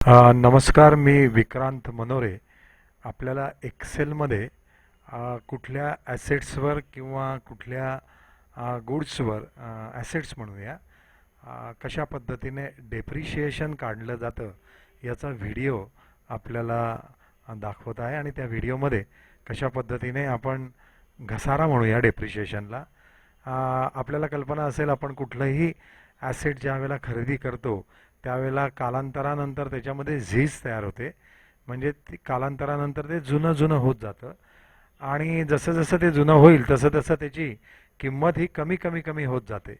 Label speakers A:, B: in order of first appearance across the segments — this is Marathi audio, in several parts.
A: नमस्कार मी विक्रांत मनोरे. आपल्याला एक्सेलमध्ये कुठल्या ॲसेट्सवर किंवा कुठल्या गुड्सवर ॲसेट्स म्हणूया कशा पद्धतीने डेप्रिशिएशन काढलं जातं याचा व्हिडिओ आपल्याला दाखवत आहे आणि त्या व्हिडिओमध्ये कशा पद्धतीने आपण घसारा म्हणूया डेप्रिशिएशनला आपल्याला कल्पना असेल आपण कुठलंही ॲसेट ज्या वेळेला खरेदी करतो त्यावेळेला कालांतरानंतर त्याच्यामध्ये झीज तयार होते. म्हणजे ती कालांतरानंतर ते जुनं जुनं होत जातं. आणि जसं जसं ते जुनं होईल तसं तसं त्याची किंमत ही कमी कमी कमी होत जाते.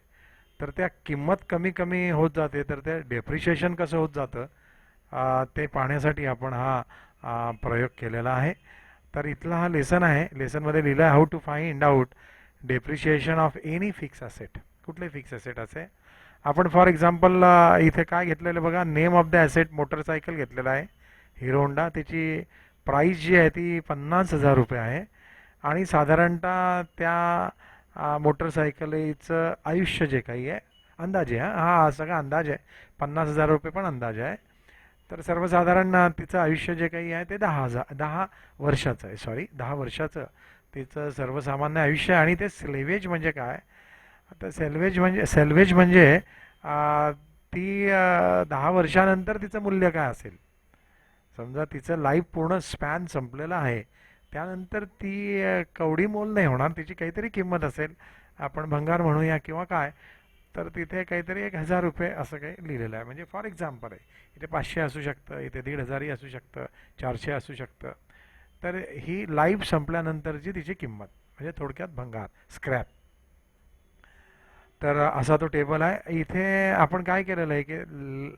A: तर त्या किंमत कमी कमी होत जाते तर ते डेप्रिशिएशन कसं होत जातं ते पाहण्यासाठी आपण हा प्रयोग केलेला आहे. तर इथला हा लेसन आहे. लेसनमध्ये लिहिलं आहे how to find out depreciation of any fix asset कुठले फिक्स असेट असे? आपण फॉर एक्झाम्पल इथे काय घेतलेलं बघा name of the asset motorcycle घेतलेला आहे हिरो होंडा त्याची प्राईस जी आहे ती पन्नास हजार रुपये आहे. आणि साधारणतः त्या मोटरसायकलीचं आयुष्य जे काही आहे अंदाजे हां हा सगळा अंदाज आहे. पन्नास हजार रुपये पण अंदाज आहे. तर सर्वसाधारण तिचं आयुष्य जे काही आहे ते दहा हजार दहा वर्षाचं आहे सॉरी दहा वर्षाचं तिचं सर्वसामान्य आयुष्य आहे. आणि ते स्लेवेज म्हणजे काय? आता सेल्वेज म्हणजे सेल्वेज म्हणजे ती दहा वर्षानंतर तिचं मूल्य काय असेल? समजा तिचं लाईफ पूर्ण स्पॅन संपलेलं आहे. त्यानंतर ती कवडी मोल नाही होणार तिची काहीतरी किंमत असेल. आपण भंगार म्हणूया किंवा काय तर तिथे काहीतरी एक हजार रुपये असं काही लिहिलेलं आहे. म्हणजे फॉर एक्झाम्पल आहे. इथे पाचशे असू शकतं इथे दीड हजारही असू शकतं चारशे असू शकतं. तर ही लाईफ संपल्यानंतरची तिची किंमत म्हणजे थोडक्यात भंगार स्क्रॅप तर असा तो टेबल आहे. इथे आपण काय केलेलं आहे की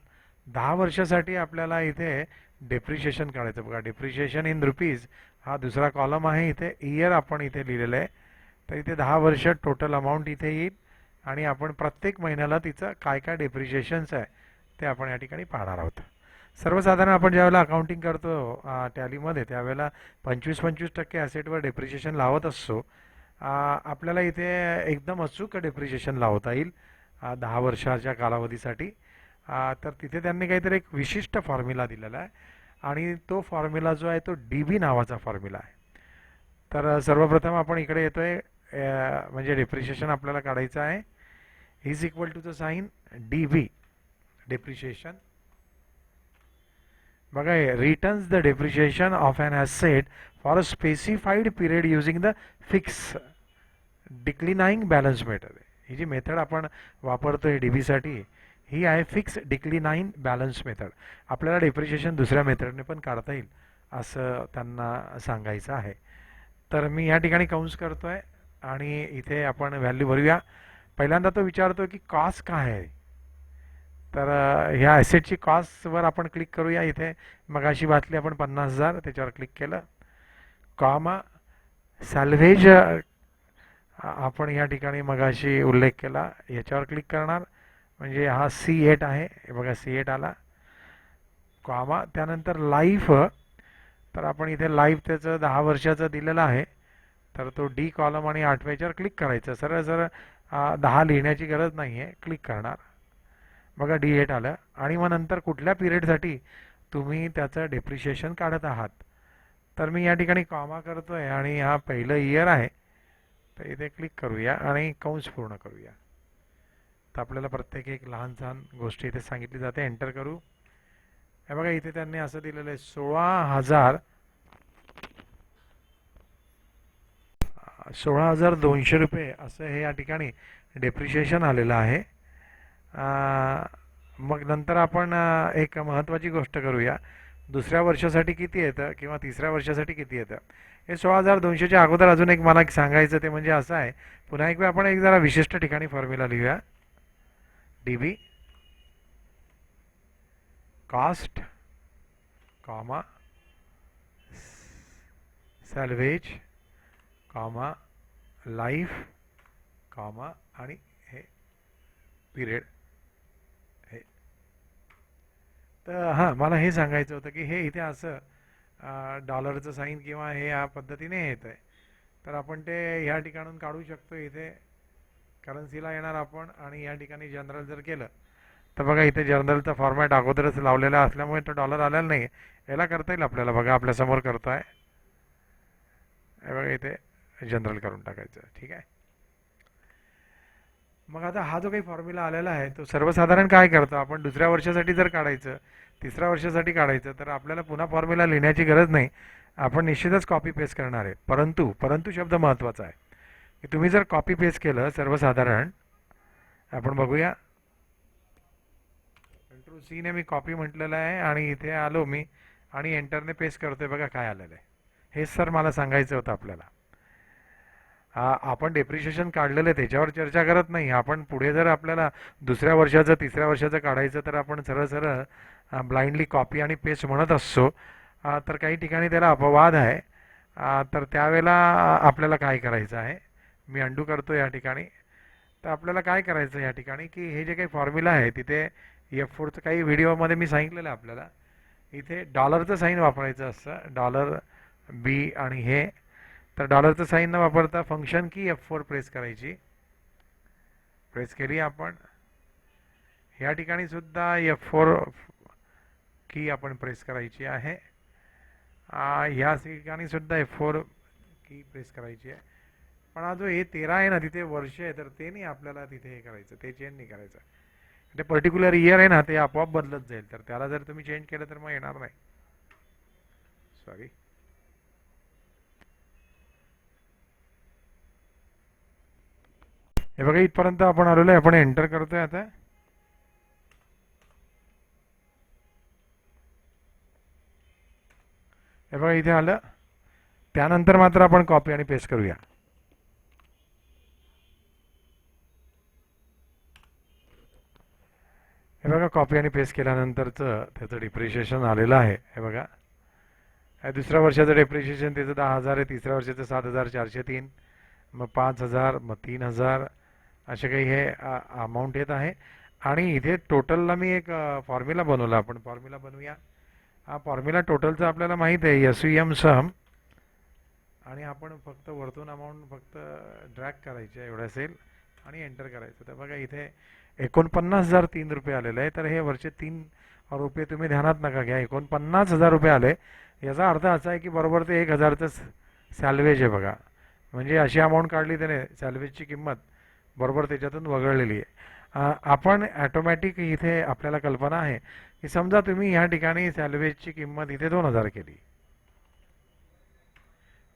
A: दहा वर्षासाठी आपल्याला इथे डेप्रिशिएशन काढायचं बघा डेप्रिशिएशन इन रुपीज हा दुसरा कॉलम आहे. इथे इयर आपण इथे लिहिलेलं आहे. तर इथे दहा वर्ष टोटल अमाऊंट इथे येईल आणि आपण प्रत्येक महिन्याला तिचं काय काय डेप्रिशिएशन्स आहे ते आपण या ठिकाणी पाहणार आहोत. सर्वसाधारण आपण ज्यावेळेला अकाउंटिंग करतो टॅलीमध्ये त्यावेळेला पंचवीस पंचवीस टक्के ॲसेटवर डेप्रिशिएशन लावत असतो आपल्याला इथे एकदम अचूक डेप्रिशिएशन लावता येईल दहा वर्षाच्या कालावधीसाठी. तर तिथे त्यांनी काहीतरी एक विशिष्ट फॉर्म्युला दिलेला आहे. आणि तो फॉर्म्युला जो आहे तो डी बी नावाचा फॉर्म्युला आहे. तर सर्वप्रथम आपण इकडे येतो आहे म्हणजे डेप्रिशिएशन आपल्याला काढायचं आहे. Is equal to the sign D B depreciation बघा returns the depreciation of an asset for a specified period using the fix declining balance method ही जी मेथड आपण वापरतो आहे डी बीसाठी ही आहे फिक्स डिक्लिनाईन बॅलन्स मेथड. आपल्याला डेप्रिशिएशन दुसऱ्या मेथडने पण काढता येईल असं त्यांना सांगायचं आहे. तर मी या ठिकाणी काउन्स करतो आहे आणि इथे आपण व्हॅल्यू भरूया. पहिल्यांदा तो विचारतो की कॉस्ट काय आहे? तर ह्या ॲसेटची कॉस्टवर आपण क्लिक करूया इथे. मगाशी बातली आपण पन्नास हजार त्याच्यावर क्लिक केलं. कॉमा सॅल्व्हेज आपण या ठिकाणी मगाशी उल्लेख केला याच्यावर क्लिक करणार. म्हणजे हा सी एट आहे. हे बघा सी एट आला. कॉमा त्यानंतर लाईफ तर आपण इथे लाईफ त्याचं दहा वर्षाचं दिलेलं आहे. तर तो डी कॉलम आणि आठव्याच्यावर क्लिक करायचं. सरळ सरळ दहा लिहिण्याची गरज नाही आहे क्लिक करणार. बघा डी एट आलं. आणि मग नंतर कुठल्या पिरियडसाठी तुम्ही त्याचं डेप्रिशिएशन काढत आहात? तर मी या ठिकाणी कॉमा करतो आहे आणि हा पहिलं इयर आहे. तर इथे क्लिक करूया आणि कंस पूर्ण करूया. तर आपल्याला प्रत्येक एक लहान सहान गोष्टी इथे सांगितली जाते. एंटर करू. हे बघा इथे त्यांनी असं दिलेलं आहे सोळा हजार सोळा हजार दोनशे रुपये असं हे या ठिकाणी डेप्रिशिएशन आलेलं आहे. मग नंतर आपण एक महत्त्वाची गोष्ट करूया. दुसऱ्या वर्षासाठी किती येतं किंवा तिसऱ्या वर्षासाठी किती येतं? हे सोळा हजार दोनशेच्या अगोदर अजून एक मला सांगायचं ते म्हणजे असं आहे. पुन्हा एक वेळ आपण एक जरा विशिष्ट ठिकाणी फॉर्म्युला लिहूया. D B cost comma salvage comma life comma आणि हे पिरियड हे तर हां मला हे सांगायचं होतं की हे इथे असं डॉलरचं साईन किंवा हे या पद्धतीने येतं आहे. तर आपण ते ह्या ठिकाणून काढू शकतो इथे. करन्सीला येणार आपण आणि या ठिकाणी जनरल जर केलं तर बघा इथे जनरलचा फॉर्मॅट अगोदरच लावलेला असल्यामुळे तो डॉलर आलेला नाही याला करता येईल आपल्याला बघा आपल्यासमोर करतो आहे हे बघा इथे जनरल करून टाकायचं. ठीक आहे? मग आता हा जो काही फॉर्म्युला आलेला आहे तो सर्वसाधारण काय करतो? आपण दुसऱ्या वर्षासाठी जर काढायचं तिसऱ्या वर्षासाठी काढायचं तर आपल्याला पुन्हा फॉर्म्युला लिहिण्याची गरज नाही. आपण निश्चितच कॉपी पेस्ट करणार आहे. परंतु परंतु शब्द महत्त्वाचा आहे. की तुम्ही जर कॉपी पेस्ट केलं सर्वसाधारण आपण बघूया. कंट्रोल सीने मी कॉपी म्हटलेलं आहे आणि इथे आलो मी आणि एंटरने पेस्ट करतोय बघा काय आलेलं आहे. हेच सर मला सांगायचं होतं आपल्याला. आपण डेप्रिशिएशन काढलेलं आहे त्याच्यावर चर्चा करत नाही. आपण पुढे जर आपल्याला दुसऱ्या वर्षाचं तिसऱ्या वर्षाचं काढायचं तर आपण सरळ सरळ ब्लाइंडली कॉपी आणि पेस्ट म्हणत असतो. तर काही ठिकाणी त्याला अपवाद आहे. तर त्यावेळेला आपल्याला काय करायचं आहे? मी अंडू करतो या ठिकाणी. तर आपल्याला काय करायचं या ठिकाणी? की हे जे काही फॉर्म्युला आहे तिथे एफ फोरचं काही व्हिडिओमध्ये मी सांगितलेलं आहे आपल्याला. इथे डॉलरचं साईन वापरायचं असतं. डॉलर बी आणि हे तर डॉलरचं साईन न वापरता function key F four press करायची. प्रेस केली आपण. या ठिकाणी सुद्धा एफ फोर की आपण प्रेस करायची आहे. ह्या ठिकाणी सुद्धा एफ फोर की प्रेस करायची आहे. पण हा जो ए तेरा आहे ना तिथे वर्ष आहे तर ते नाही आपल्याला तिथे हे करायचं ते चेंज नाही करायचं. ते पर्टिक्युलर इयर आहे ना ते आपोआप बदलत जाईल. तर त्याला जर तुम्ही चेंज केलं तर मग येणार नाही. सॉरी हे बघा इथपर्यंत आपण आलेलो आहे. आपण एंटर करतोय आता. हे बघा इथे आलं. त्यानंतर मात्र आपण कॉपी आणि पेस्ट करूया. हे बघा कॉपी आणि पेस्ट केल्यानंतरचं त्याचं डिप्रिशिएशन आलेलं आहे. हे बघा. दुसऱ्या वर्षाचं डेप्रिशिएशन त्याचं दहा हजार आहे. तिसऱ्या वर्षाचं सात हजार चारशे तीन. मग पाच हजार मग तीन हजार. असे काही हे अमाऊंट येत आहे. आणि इथे टोटलला मी एक फॉर्म्युला बनवला. आपण फॉर्म्युला बनवूया. हा फॉर्म्युला टोटलचा आपल्याला माहीत आहे एस यू एम सम. आणि आपण फक्त वरतून अमाऊंट फक्त ड्रॅग करायची आहे एवढं असेल. आणि एंटर करायचं. तर बघा इथे एकोणपन्नास हजार तीन रुपये आलेले आहे तर हे वरचे तीन रुपये तुम्ही ध्यानात नका घ्या. एकोणपन्नास हजार रुपये आले. याचा अर्थ असा आहे की बरोबर ते एक हजारचं सॅल्वेज आहे बघा. म्हणजे अशी अमाऊंट काढली त्याने सॅल्वेजची किंमत. बरोबर त्याच्यातून वगळलेली आहे. आपण ॲटोमॅटिक इथे आपल्याला कल्पना आहे की समजा तुम्ही ह्या ठिकाणी सॅलवेजची किंमत इथे दोन हजार केली.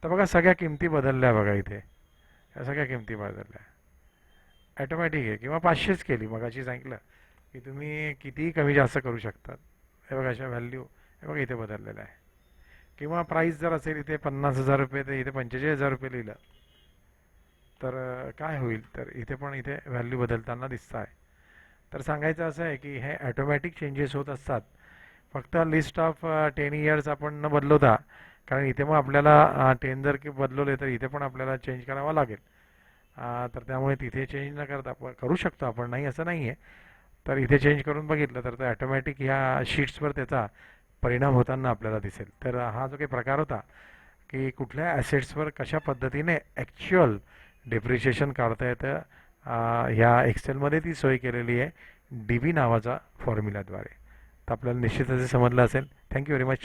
A: तर बघा सगळ्या किमती बदलल्या बघा इथे. या सगळ्या किमती बदलल्या. ॲटोमॅटिक आहे. किंवा पाचशेच केली. मग अशी सांगितलं की तुम्ही कितीही कमी जास्त करू शकतात. हे बघा अशा व्हॅल्यू हे बघा इथे बदललेलं आहे. किंवा प्राईस जर असेल इथे पन्नास हजार रुपये तर इथे पंचेचाळीस हजार रुपये लिहिलं. तर काय होईल? तर इथे पण इथे व्हॅल्यू बदलताना दिसत आहे तर सांगायचं असं आहे की हे ॲटोमॅटिक चेंजेस होत असतात. फक्त लिस्ट ऑफ टेन इयर्स आपण न बदलवता कारण इथे मग आपल्याला टेन जर की बदलवले तर इथे पण आपल्याला चेंज करावा लागेल. तर त्यामुळे तिथे चेंज न करता आपण करू शकतो आपण नाही असं नाही आहे तर इथे चेंज करून बघितलं तर ॲटोमॅटिक ह्या शीट्सवर त्याचा परिणाम होताना आपल्याला दिसेल. तर हा जो काही प्रकार होता की कुठल्या ॲसेट्सवर कशा पद्धतीने ॲक्च्युअल डेप्रिशिएशन काढता येतं. ह्या एक्सेलमध्ये ती सोय केलेली आहे डी बी नावाचा फॉर्म्युलाद्वारे तर आपल्याला निश्चितच समजलं असेल. Thank you very much